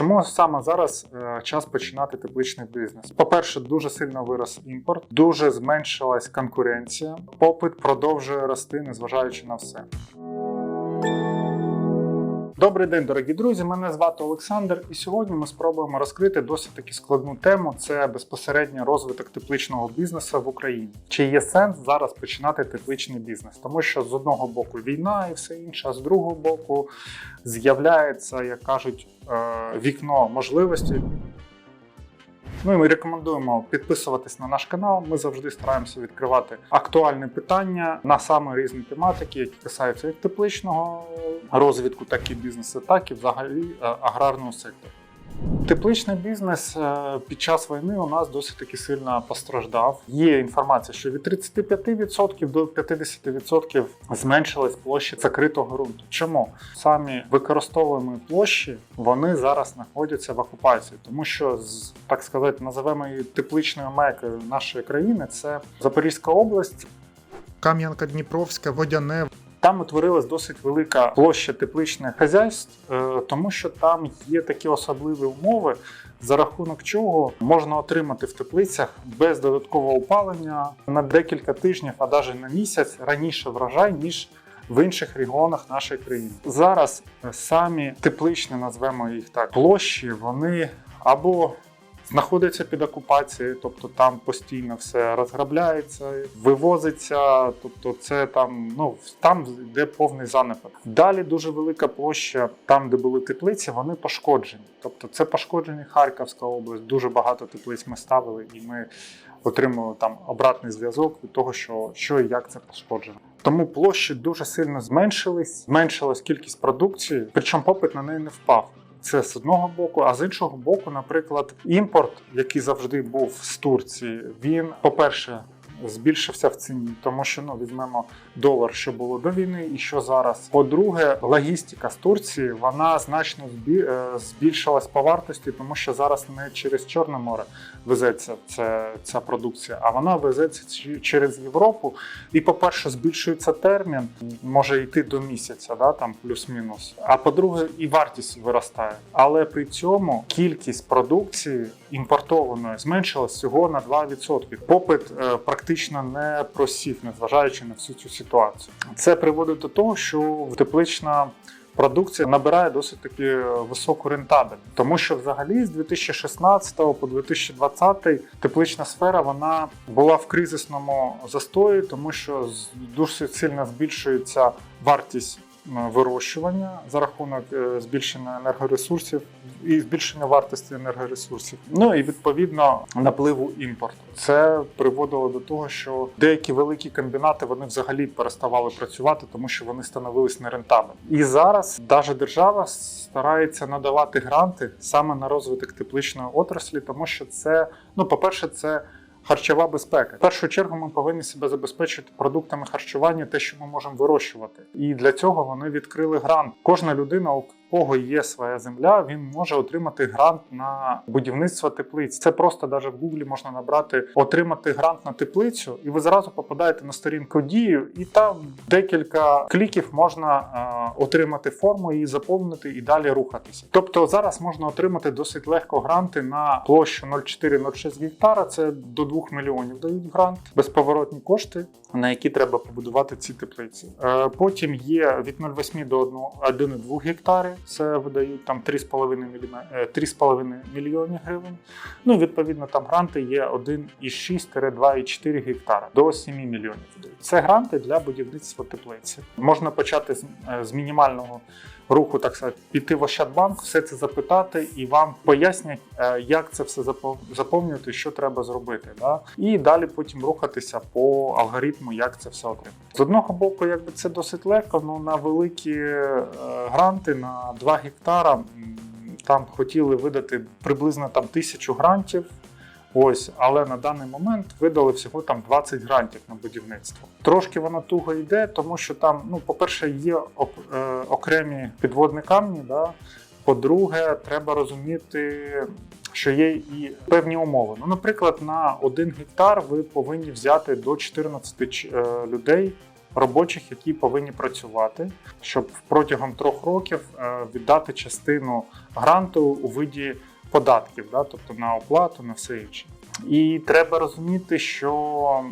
Чому саме зараз е, час починати тепличний бізнес? По-перше, дуже сильно вирос імпорт, дуже зменшилась конкуренція. Попит продовжує рости, незважаючи на все. Добрий день, дорогі друзі. Мене звати Олександр, і сьогодні ми спробуємо розкрити досить таки складну тему: це безпосередньо розвиток тепличного бізнесу в Україні. Чи є сенс зараз починати тепличний бізнес? Тому що з одного боку війна і все інше, а з другого боку з'являється, як кажуть, е, вікно можливості. Ну і ми рекомендуємо підписуватись на наш канал. Ми завжди стараємося відкривати актуальні питання на саме різні тематики, які касаються як тепличного розвитку, так і бізнесу, так і взагалі е, аграрного сектору. Тепличний бізнес е, під час війни у нас досить таки сильно постраждав. Є інформація, що від 35% до 50% зменшилась площа закритого ґрунту. Чому самі використовуємо площі вони зараз знаходяться в окупації, тому що з так сказати, називаємо її тепличною мекою нашої країни. Це Запорізька область, Кам'янка-Дніпровська, Водяне. Там утворилась досить велика площа тепличних хазяйств, е, тому що там є такі особливі умови, за рахунок чого можна отримати в теплицях без додаткового опалення на декілька тижнів, а навіть на місяць раніше врожай ніж. В інших регіонах нашої країни зараз самі тепличні, назвемо їх так, площі, вони або знаходяться під окупацією, тобто там постійно все розграбляється, вивозиться. Тобто, це там ну там йде повний занепад. Далі дуже велика площа, там де були теплиці, вони пошкоджені. Тобто, це пошкоджені Харківська область. Дуже багато теплиць ми ставили, і ми отримали там обратний зв'язок від того, що що і як це пошкоджено. Тому площі дуже сильно зменшились, зменшилась кількість продукції, причому попит на неї не впав. Це з одного боку, а з іншого боку, наприклад, імпорт, який завжди був з Турції, він, по-перше, збільшився в ціні, тому що ну візьмемо долар, що було до війни, і що зараз. По-друге, логістика з Турції вона значно е, збільшилась по вартості, тому що зараз не через Чорне море везеться ця, ця продукція, а вона везеться через Європу. І, по-перше, збільшується термін, може йти до місяця, да там плюс-мінус. А по-друге, і вартість виростає. Але при цьому кількість продукції імпортованої зменшилась всього на 2%. Попит е, практично не просів, незважаючи на всю цю ситуацію. Це приводить до того, що теплична продукція набирає досить таки високу рентабельність. тому що взагалі з 2016 по 2020 теплична сфера вона була в кризисному застої, тому що дуже сильно збільшується вартість вирощування за рахунок е, збільшення енергоресурсів і збільшення вартості енергоресурсів. Ну і відповідно напливу імпорту. Це приводило до того, що деякі великі комбінати вони взагалі переставали працювати, тому що вони становились нерентабельними. І зараз навіть держава старається надавати гранти саме на розвиток тепличної отраслі, тому що це ну, по перше, це харчова безпека. В першу чергу ми повинні себе забезпечити продуктами харчування, те, що ми можемо вирощувати. І для цього вони відкрили грант. Кожна людина, кого є своя земля, він може отримати грант на будівництво теплиць. Це просто навіть в гуглі можна набрати отримати грант на теплицю, і ви зразу попадаєте на сторінку дію, і там декілька кліків можна е, отримати форму і заповнити і далі рухатися. Тобто зараз можна отримати досить легко гранти на площу 0,4-0,6 гектара. Це до 2 мільйонів дають грант, безповоротні кошти, на які треба побудувати ці теплиці. Е, потім є від 0,8 до 1,2 гектари. Це видають там 3,5 е, мільйони гривень. Ну відповідно, там гранти є 1,6-2,4 гектара до 7 мільйонів. Це гранти для будівництва теплиці. Можна почати з, е, з мінімального руху, так сказати, піти в Ощадбанк, все це запитати, і вам пояснять, е, як це все заповнювати, що треба зробити. Да? І далі потім рухатися по алгоритму, як це все отримати. З одного боку, якби це досить легко, але на великі е, гранти на 2 гектара. Там хотіли видати приблизно там тисячу грантів. Ось, але на даний момент видали всього там 20 грантів на будівництво. Трошки воно туго йде, тому що там, ну, по-перше, є е, окремі підводні камні. Да? По-друге, треба розуміти, що є і певні умови. Ну, наприклад, на один гектар ви повинні взяти до 14 е, людей робочих, які повинні працювати, щоб протягом трьох років е, віддати частину гранту у виді податків, да, тобто на оплату, на все інше. І треба розуміти, що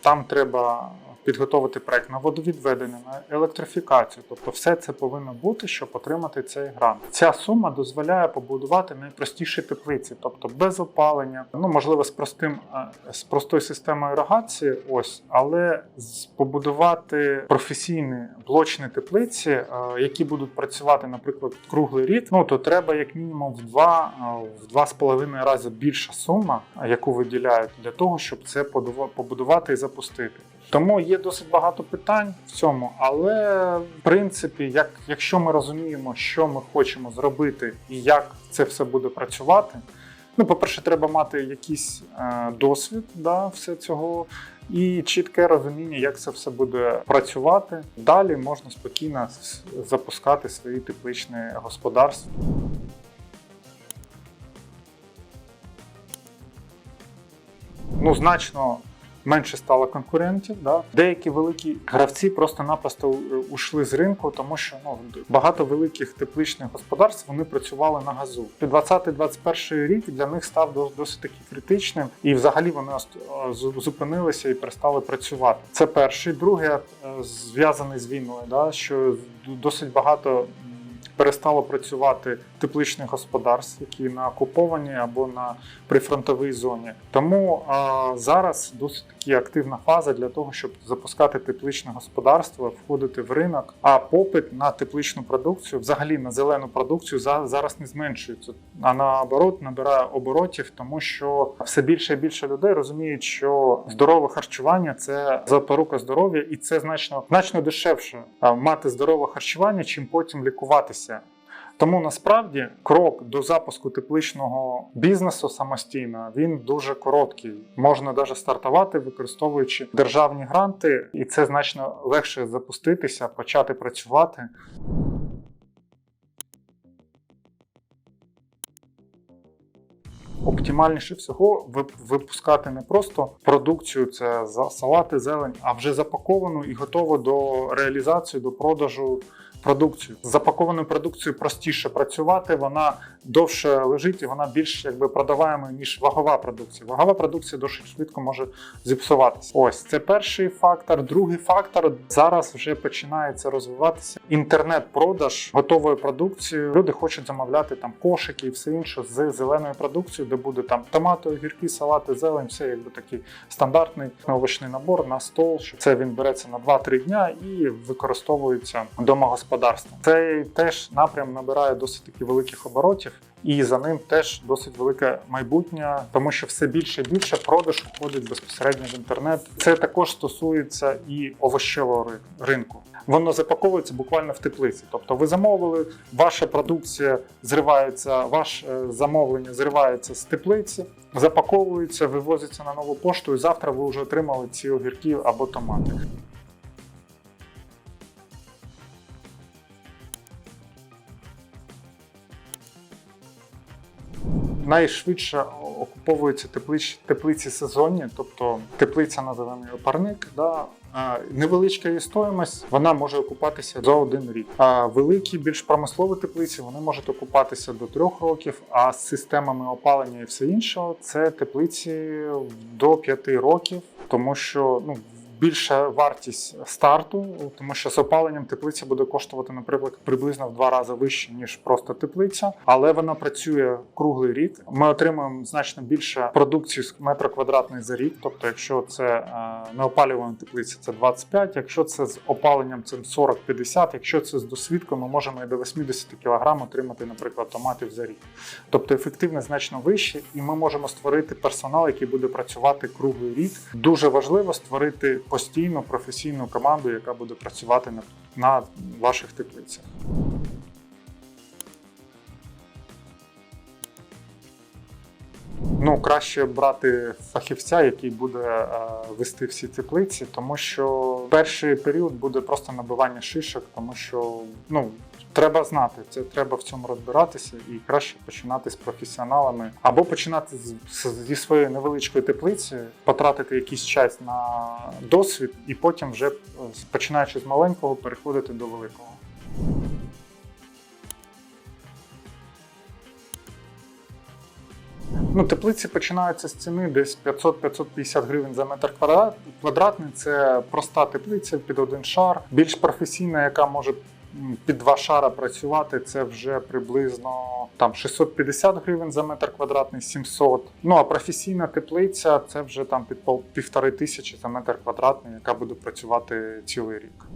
там треба підготовити проект на водовідведення, на електрифікацію. Тобто, все це повинно бути, щоб отримати цей грант. Ця сума дозволяє побудувати найпростіші теплиці, тобто без опалення, ну можливо, з простим е, з простою системою іригації, ось, але побудувати професійні блочні теплиці, е, які будуть працювати, наприклад, круглий рік. Ну то треба як мінімум в два е, в два з половиною рази більша сума, яку виділяють для того, щоб це побудувати і запустити. Тому є досить багато питань в цьому, але в принципі, як, якщо ми розуміємо, що ми хочемо зробити і як це все буде працювати. Ну, по-перше, треба мати якийсь е, досвід да, все цього і чітке розуміння, як це все буде працювати. Далі можна спокійно запускати свої тепличні господарства. Ну, значно менше стало конкурентів. Да? Деякі великі гравці просто-напросто е, ушли з ринку, тому що ну, багато великих тепличних господарств вони працювали на газу. 20-21 рік для них став дос- досить таки критичним, і взагалі вони е, зупинилися і перестали працювати. Це перший. Друге, зв'язаний з війною, да? що досить багато. Перестало працювати тепличних господарств, які на окупованій або на прифронтовій зоні. Тому а, зараз досить таки активна фаза для того, щоб запускати тепличне господарство, входити в ринок. А попит на тепличну продукцію, взагалі на зелену продукцію, за- зараз не зменшується, а наоборот набирає оборотів, тому що все більше і більше людей розуміють, що здорове харчування це запорука здоров'я, і це значно значно дешевше мати здорове харчування, чим потім лікуватися. Тому насправді крок до запуску тепличного бізнесу самостійно він дуже короткий. Можна навіть стартувати, використовуючи державні гранти, і це значно легше запуститися, почати працювати. Оптимальніше всього вип- випускати не просто продукцію, це салати, зелень, а вже запаковану і готову до реалізації, до продажу продукцію. З запакованою продукцією простіше працювати, вона довше лежить і вона більш якби продаваема, ніж вагова продукція. Вагова продукція досить швидко може зіпсуватися. Ось це перший фактор. Другий фактор зараз вже починається розвиватися інтернет-продаж готової продукції. Люди хочуть замовляти там кошики і все інше з зеленою продукцією, де буде там томати, огірки, салати, зелень, все якби такий стандартний овочний набор на стол. Що це він береться на 2-3 дня і використовується домогосподарством. Цей теж напрям набирає досить таки великих оборотів. І за ним теж досить велике майбутнє, тому що все більше і більше продаж входить безпосередньо в інтернет. Це також стосується і овощевого ринку. Воно запаковується буквально в теплиці. Тобто, ви замовили, ваша продукція зривається, ваше замовлення зривається з теплиці, запаковується, вивозиться на нову пошту, і завтра ви вже отримали ці огірки або томати. Найшвидше окуповуються теплиці, теплиці сезонні, тобто теплиця на зелений опарник. Да, невеличка її стоїмость, вона може окупатися за один рік. А великі, більш промислові теплиці вони можуть окупатися до трьох років. А з системами опалення і все інше це теплиці до п'яти років, тому що ну. Більша вартість старту, тому що з опаленням теплиця буде коштувати, наприклад, приблизно в два рази вище ніж просто теплиця, але вона працює круглий рік. Ми отримуємо значно більше продукції з метра квадратний за рік. Тобто, якщо це е, неопалювана теплиця, це 25, якщо це з опаленням, це 40-50, якщо це з досвідкою, ми можемо і до 80 кг отримати, наприклад, томатів за рік. Тобто ефективність значно вище, і ми можемо створити персонал, який буде працювати круглий рік. Дуже важливо створити постійну професійну команду, яка буде працювати на, ваших теплицях. Ну, краще брати фахівця, який буде е, вести всі теплиці, тому що перший період буде просто набивання шишок, тому що ну. Треба знати, це треба в цьому розбиратися і краще починати з професіоналами або починати з, зі своєї невеличкої теплиці, потратити якийсь час на досвід, і потім вже е, починаючи з маленького, переходити до великого. Ну, теплиці починаються з ціни десь 500-550 гривень за метр квадрат- квадратний. Це проста теплиця під один шар. Більш професійна, яка може під два шара працювати, це вже приблизно там 650 гривень за метр квадратний, 700. Ну а професійна теплиця це вже там під півтори тисячі за метр квадратний, яка буде працювати цілий рік.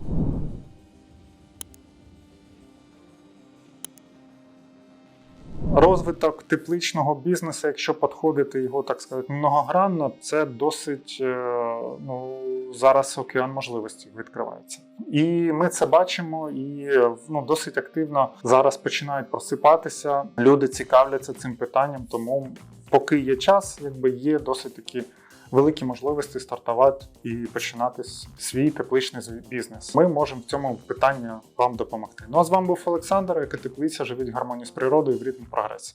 Розвиток тепличного бізнесу, якщо підходити його, так сказати, многогранно, це досить е, ну, зараз океан можливостей відкривається. І ми це бачимо, і ну, досить активно зараз починають просипатися. Люди цікавляться цим питанням, тому поки є час, якби є досить такі. Великі можливості стартувати і починати свій тепличний бізнес. Ми можемо в цьому питанні вам допомогти. Ну а з вами був Олександр, яка теплиця живіть в гармонії з природою в ритмі прогресу.